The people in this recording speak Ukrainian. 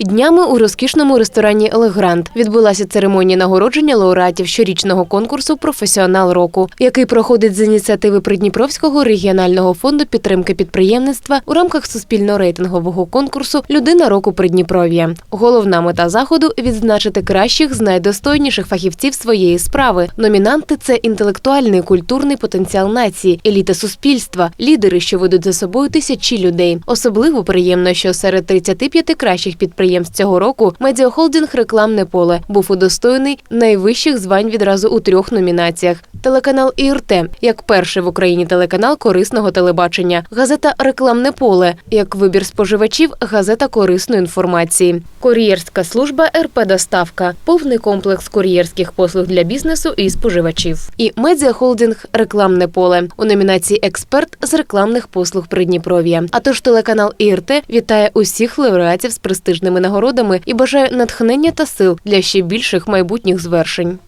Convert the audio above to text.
Днями у розкішному ресторані Елегрант відбулася церемонія нагородження лауреатів щорічного конкурсу Професіонал року, який проходить з ініціативи Придніпровського регіонального фонду підтримки підприємництва у рамках суспільно-рейтингового конкурсу Людина року Придніпров'я. Головна мета заходу відзначити кращих з найдостойніших фахівців своєї справи. Номінанти це інтелектуальний культурний потенціал нації, еліта суспільства, лідери, що ведуть за собою тисячі людей. Особливо приємно, що серед 35 кращих підприємств цього року медіахолдинг Рекламне поле був удостоєний найвищих звань відразу у трьох номінаціях. Телеканал ІРТ як перший в Україні телеканал корисного телебачення, газета Рекламне поле як вибір споживачів, газета корисної інформації, кур'єрська служба РП Доставка, повний комплекс кур'єрських послуг для бізнесу і споживачів. І медіахолдинг Рекламне поле у номінації Експерт з рекламних послуг Придніпров'я. А тож телеканал ІРТ вітає усіх лауреатів з престижними нагородами і бажає натхнення та сил для ще більших майбутніх звершень.